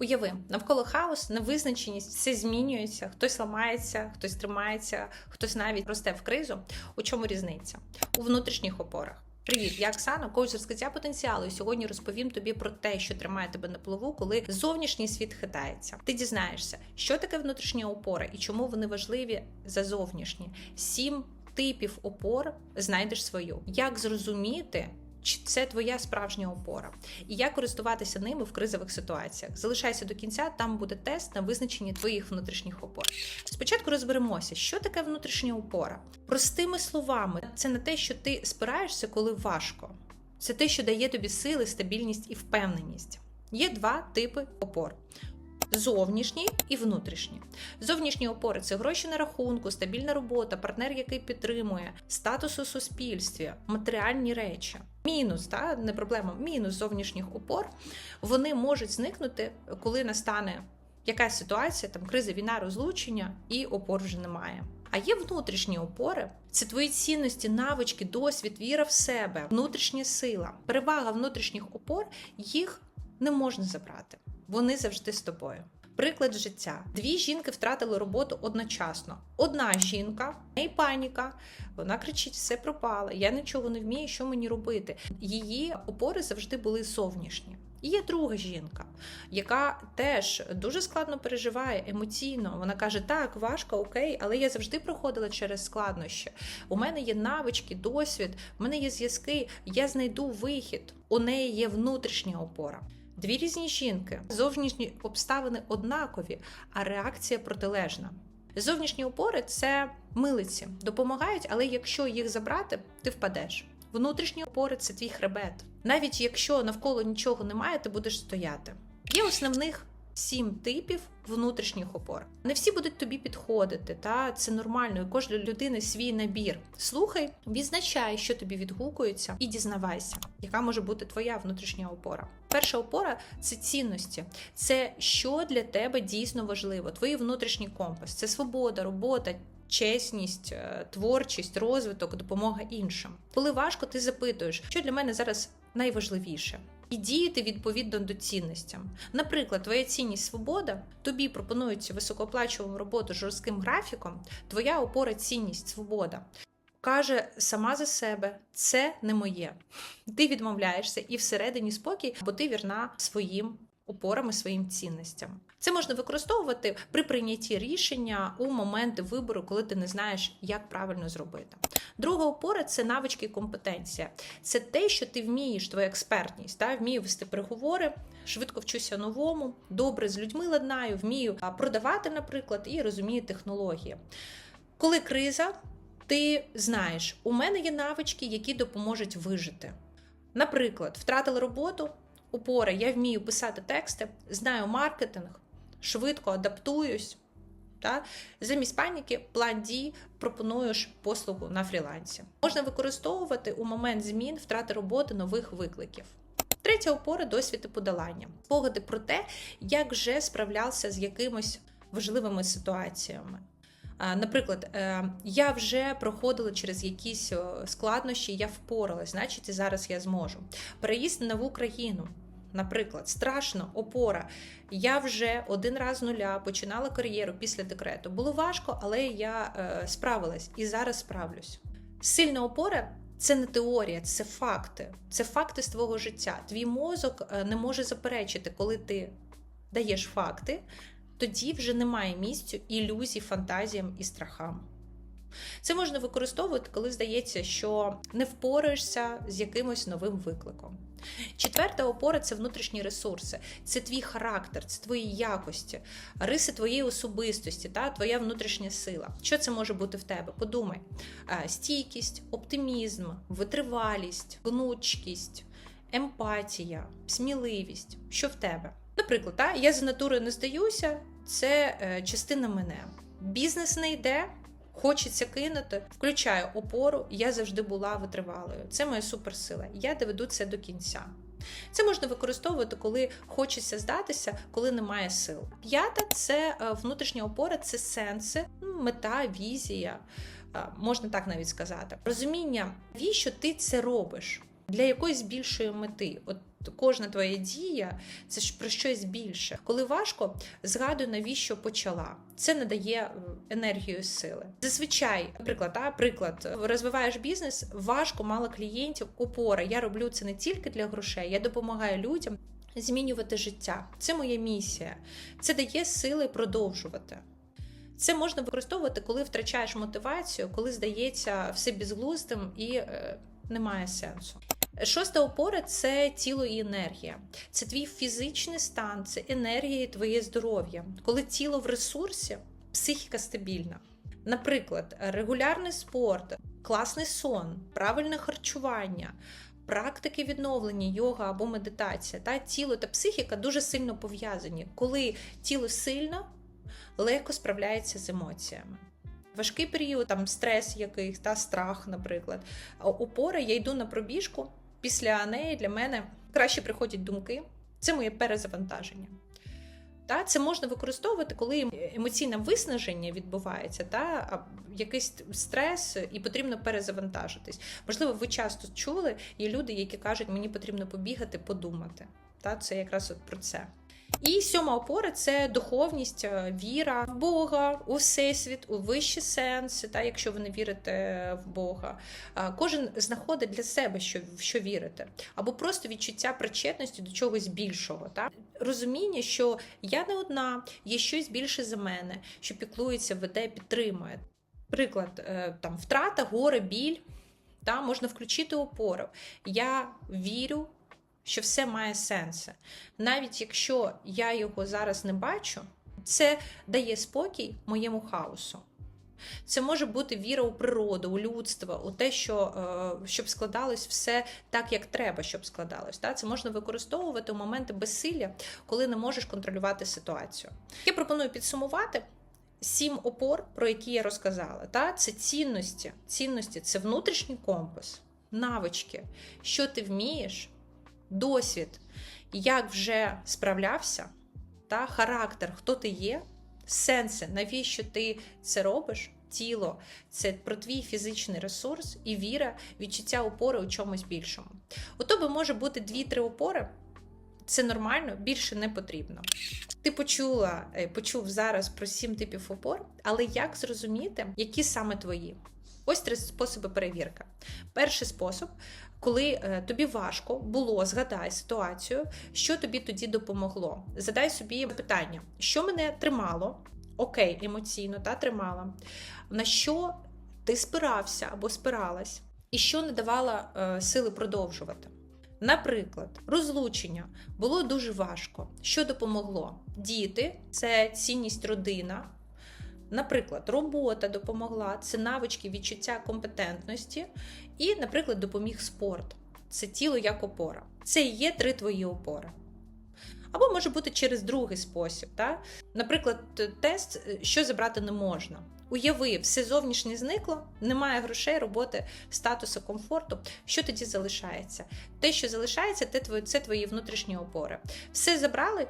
Уяви, навколо хаос, невизначеність, все змінюється, хтось ламається, хтось тримається, хтось навіть росте в кризу. У чому різниця? У внутрішніх опорах. Привіт, я Оксана, коуч з розкриття потенціалу. І сьогодні розповім тобі про те, що тримає тебе на плаву, коли зовнішній світ хитається. Ти дізнаєшся, що таке внутрішня опора і чому вони важливі за зовнішні. Сім типів опор знайдеш свою. Як зрозуміти? Чи це твоя справжня опора, і як користуватися ними в кризових ситуаціях? Залишайся до кінця, там буде тест на визначення твоїх внутрішніх опор. Спочатку розберемося, що таке внутрішня опора. Простими словами, це не те, що ти спираєшся, коли важко. Це те, що дає тобі сили, стабільність і впевненість. Є два типи опор. Зовнішні і внутрішні. Зовнішні опори це гроші на рахунку, стабільна робота, партнер, який підтримує, статус у суспільстві, матеріальні речі. Мінус, та не проблема, мінус зовнішніх опор. Вони можуть зникнути, коли настане якась ситуація, там криза, війна, розлучення, і опор вже немає. А є внутрішні опори, це твої цінності, навички, досвід, віра в себе, внутрішня сила. Перевага внутрішніх опор їх не можна забрати. Вони завжди з тобою. Приклад життя: дві жінки втратили роботу одночасно. Одна жінка, в неї паніка, вона кричить: все пропало, я нічого не вмію, що мені робити. Її опори завжди були зовнішні. І є друга жінка, яка теж дуже складно переживає емоційно. Вона каже: Так, важко, окей, але я завжди проходила через складнощі. У мене є навички, досвід, у мене є зв'язки, я знайду вихід. У неї є внутрішня опора. Дві різні жінки, зовнішні обставини однакові, а реакція протилежна. Зовнішні опори це милиці, допомагають, але якщо їх забрати, ти впадеш. Внутрішні опори це твій хребет. Навіть якщо навколо нічого немає, ти будеш стояти. Є основних сім типів внутрішніх опор. Не всі будуть тобі підходити, та це нормально. У кожної людини свій набір. Слухай, відзначай, що тобі відгукується, і дізнавайся, яка може бути твоя внутрішня опора. Перша опора це цінності, це що для тебе дійсно важливо. Твій внутрішній компас, це свобода, робота. Чесність, е, творчість, розвиток, допомога іншим. Коли важко, ти запитуєш, що для мене зараз найважливіше і діяти відповідно до цінностям. Наприклад, твоя цінність свобода, тобі пропонується високооплачувану роботу з жорстким графіком, твоя опора цінність свобода. Каже сама за себе, це не моє. Ти відмовляєшся і всередині спокій, бо ти вірна своїм опорами, своїм цінностям. Це можна використовувати при прийнятті рішення у моменти вибору, коли ти не знаєш, як правильно зробити. Друга опора це навички і компетенція. Це те, що ти вмієш, твоя експертність, та вмію вести переговори, швидко вчуся новому, добре з людьми ладнаю, вмію продавати, наприклад, і розумію технології. Коли криза, ти знаєш, у мене є навички, які допоможуть вижити. Наприклад, втратила роботу, опора, я вмію писати тексти, знаю маркетинг, швидко адаптуюсь. Та? Замість паніки, план дій пропонуєш послугу на фрілансі. Можна використовувати у момент змін втрати роботи нових викликів. Третя опора досвід і подолання. Спогади про те, як вже справлявся з якимось важливими ситуаціями. Наприклад, е, я вже проходила через якісь складнощі, я впоралась, значить і зараз я зможу. Переїзд на нову країну. Наприклад, страшно, опора. Я вже один раз нуля починала кар'єру після декрету. Було важко, але я е, справилась і зараз справлюсь. Сильна опора це не теорія, це факти. Це факти з твого життя. Твій мозок е, не може заперечити, коли ти даєш факти, тоді вже немає місцю ілюзій, фантазіям і страхам. Це можна використовувати, коли здається, що не впораєшся з якимось новим викликом. Четверта опора це внутрішні ресурси, це твій характер, це твої якості, риси твоєї особистості, та твоя внутрішня сила. Що це може бути в тебе? Подумай: стійкість, оптимізм, витривалість, гнучкість, емпатія, сміливість. Що в тебе? Наприклад, та, я за натурою не здаюся, це е, частина мене. Бізнес не йде. Хочеться кинути, включаю опору, я завжди була витривалою. Це моя суперсила. Я доведу це до кінця. Це можна використовувати, коли хочеться здатися, коли немає сил. П'ята це е, внутрішня опора, це сенси, мета, візія, е, можна так навіть сказати. Розуміння, навіщо ти це робиш для якоїсь більшої мети. От Кожна твоя дія це ж про щось більше. Коли важко, згадуй, навіщо почала. Це надає е, енергію сили. Зазвичай, наприклад, та, приклад, розвиваєш бізнес, важко, мало клієнтів, опора. Я роблю це не тільки для грошей, я допомагаю людям змінювати життя. Це моя місія. Це дає сили продовжувати. Це можна використовувати, коли втрачаєш мотивацію, коли здається все безглуздим і е, немає сенсу. Шоста опора це тіло і енергія. Це твій фізичний стан, це енергія і твоє здоров'я. Коли тіло в ресурсі, психіка стабільна. Наприклад, регулярний спорт, класний сон, правильне харчування. Практики відновлення, йога або медитація, та тіло та психіка дуже сильно пов'язані. Коли тіло сильно, легко справляється з емоціями. Важкий період, там стрес якийсь, та страх, наприклад. Опора, я йду на пробіжку. Після неї для мене краще приходять думки. Це моє перезавантаження. Та, Це можна використовувати, коли емоційне виснаження відбувається, та якийсь стрес, і потрібно перезавантажитись. Можливо, ви часто чули, є люди, які кажуть, мені потрібно побігати, подумати. Та, Це якраз от про це. І сьома опора це духовність, е, віра в Бога, у всесвіт, у вищі сенси, та якщо ви не вірите в Бога. Кожен знаходить для себе, що в що вірити, або просто відчуття причетності до чогось більшого. Та? Розуміння, що я не одна, є щось більше за мене, що піклується, веде, підтримує. Приклад, е, там втрата, горе, біль. Та можна включити опору. Я вірю що все має сенси. Навіть якщо я його зараз не бачу, це дає спокій моєму хаосу. Це може бути віра у природу, у людство, у те, що е, щоб складалось все так, як треба, щоб складалось. Це можна використовувати у моменти безсилля, коли не можеш контролювати ситуацію. Я пропоную підсумувати. Сім опор, про які я розказала, та це цінності. Цінності це внутрішній компас, навички, що ти вмієш, досвід, як вже справлявся, та характер, хто ти є, сенси, навіщо ти це робиш? Тіло це про твій фізичний ресурс і віра, відчуття опори у чомусь більшому. У тебе може бути дві-три опори. Це нормально, більше не потрібно. Ти почула, е, почув зараз про сім типів опор, але як зрозуміти, які саме твої? Ось три способи перевірки. Перший спосіб, коли е, тобі важко було, згадай ситуацію, що тобі тоді допомогло. Задай собі питання, що мене тримало, окей, емоційно та тримала, на що ти спирався або спиралась, і що не давало е, сили продовжувати. Наприклад, розлучення було дуже важко. Що допомогло? Діти це цінність родина. Наприклад, робота допомогла, це навички відчуття компетентності, і, наприклад, допоміг спорт. Це тіло як опора. Це і є три твої опори. Або може бути через другий спосіб. Так? Наприклад, тест, що забрати не можна. Уяви, все зовнішнє зникло, немає грошей, роботи, статусу, комфорту. Що тоді залишається? Те, що залишається, це твої внутрішні опори. Все забрали,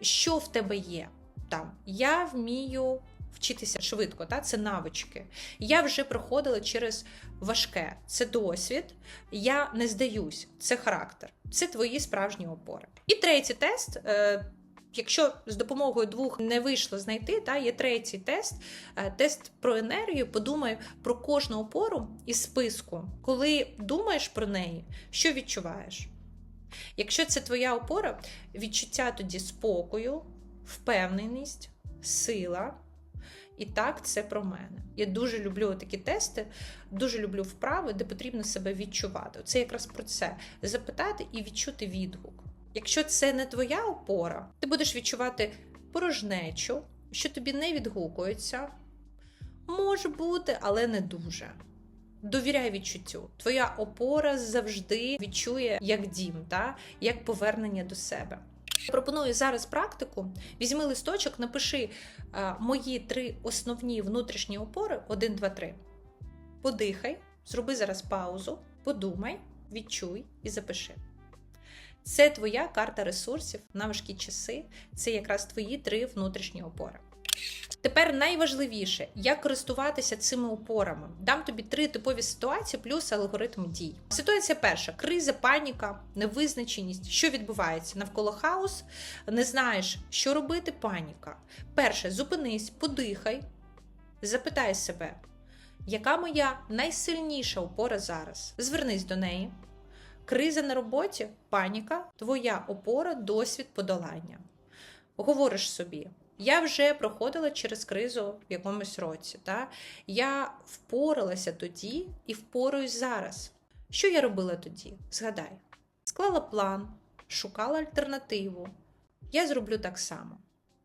що в тебе є. Там Я вмію вчитися швидко, та це навички. Я вже проходила через важке, це досвід. Я не здаюсь, це характер, це твої справжні опори. І третій тест. Е, Якщо з допомогою двох не вийшло знайти, та є третій тест, е, тест про енергію. Подумай про кожну опору із списку. Коли думаєш про неї, що відчуваєш? Якщо це твоя опора, відчуття тоді спокою, впевненість, сила. І так, це про мене. Я дуже люблю такі тести, дуже люблю вправи, де потрібно себе відчувати. Це якраз про це запитати і відчути відгук. Якщо це не твоя опора, ти будеш відчувати порожнечу, що тобі не відгукується. Може бути, але не дуже. Довіряй відчуттю. Твоя опора завжди відчує як дім, та? як повернення до себе. Пропоную зараз практику. Візьми листочок, напиши а, мої три основні внутрішні опори: 1, 2, 3. Подихай, зроби зараз паузу, подумай, відчуй і запиши. Це твоя карта ресурсів на важкі часи. Це якраз твої три внутрішні опори. Тепер найважливіше, як користуватися цими опорами. Дам тобі три типові ситуації, плюс алгоритм дій. Ситуація перша: криза, паніка, невизначеність. Що відбувається? Навколо хаос, не знаєш, що робити, паніка. Перше, зупинись, подихай, запитай себе, яка моя найсильніша опора зараз? Звернись до неї. Криза на роботі, паніка, твоя опора, досвід подолання. Говориш собі. Я вже проходила через кризу в якомусь році. Та? Я впоралася тоді і впораюсь зараз. Що я робила тоді? Згадай, склала план, шукала альтернативу. Я зроблю так само.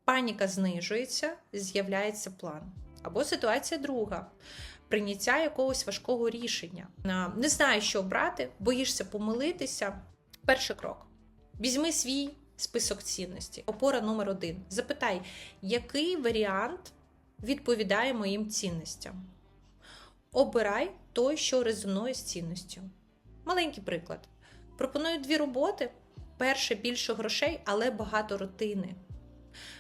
Паніка знижується, з'являється план. Або ситуація друга прийняття якогось важкого рішення. Не знаєш, що обрати, боїшся помилитися. Перший крок: візьми свій список цінностей. Опора номер один. Запитай, який варіант відповідає моїм цінностям. Обирай той, що резонує з цінністю. Маленький приклад. Пропоную дві роботи. Перше більше грошей, але багато рутини.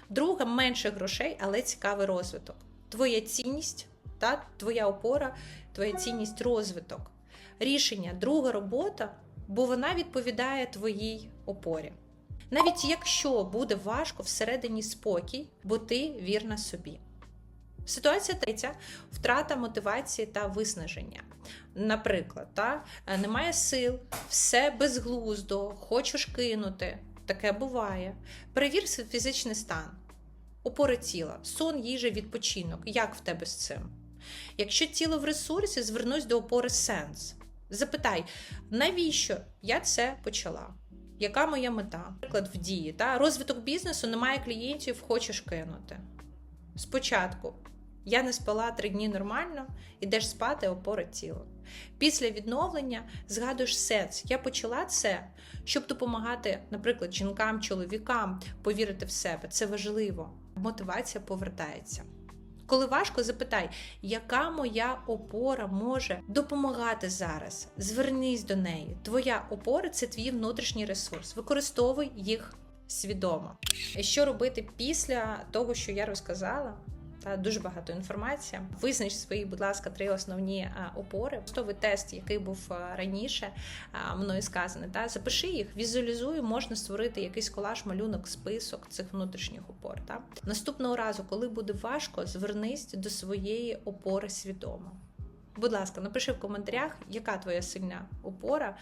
Друга менше грошей, але цікавий розвиток. Твоя цінність та твоя опора, твоя цінність розвиток. Рішення друга робота, бо вона відповідає твоїй опорі. Навіть якщо буде важко всередині спокій, бо ти вірна собі. Ситуація третя втрата мотивації та виснаження. Наприклад, та, немає сил, все безглуздо, хочеш кинути. Таке буває. Перевір свій фізичний стан, опори тіла, сон, їжа, відпочинок. Як в тебе з цим? Якщо тіло в ресурсі, звернусь до опори сенс. Запитай, навіщо я це почала? Яка моя мета? Наприклад, в дії. Та? Розвиток бізнесу немає клієнтів, хочеш кинути. Спочатку я не спала три дні нормально, ідеш спати, опора тіла. Після відновлення згадуєш сенс. Я почала це, щоб допомагати, наприклад, жінкам, чоловікам повірити в себе. Це важливо. Мотивація повертається. Коли важко, запитай, яка моя опора може допомагати зараз. Звернись до неї. Твоя опора це твій внутрішній ресурс. Використовуй їх свідомо. Що робити після того, що я розказала? Та дуже багато інформації. Визнач свої, будь ласка, три основні опори. Стовий тест, який був раніше мною сказаний. Та запиши їх, візуалізуй, можна створити якийсь колаж, малюнок, список цих внутрішніх опор. Та наступного разу, коли буде важко, звернись до своєї опори свідомо. Будь ласка, напиши в коментарях, яка твоя сильна опора,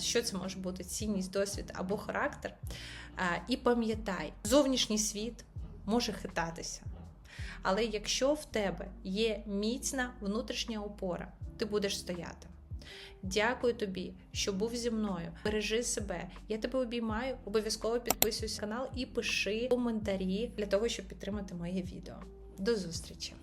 що це може бути цінність, досвід або характер. І пам'ятай, зовнішній світ може хитатися. Але якщо в тебе є міцна внутрішня опора, ти будеш стояти. Дякую тобі, що був зі мною. Бережи себе. Я тебе обіймаю. Обов'язково підписуйся на канал і пиши коментарі для того, щоб підтримати моє відео. До зустрічі!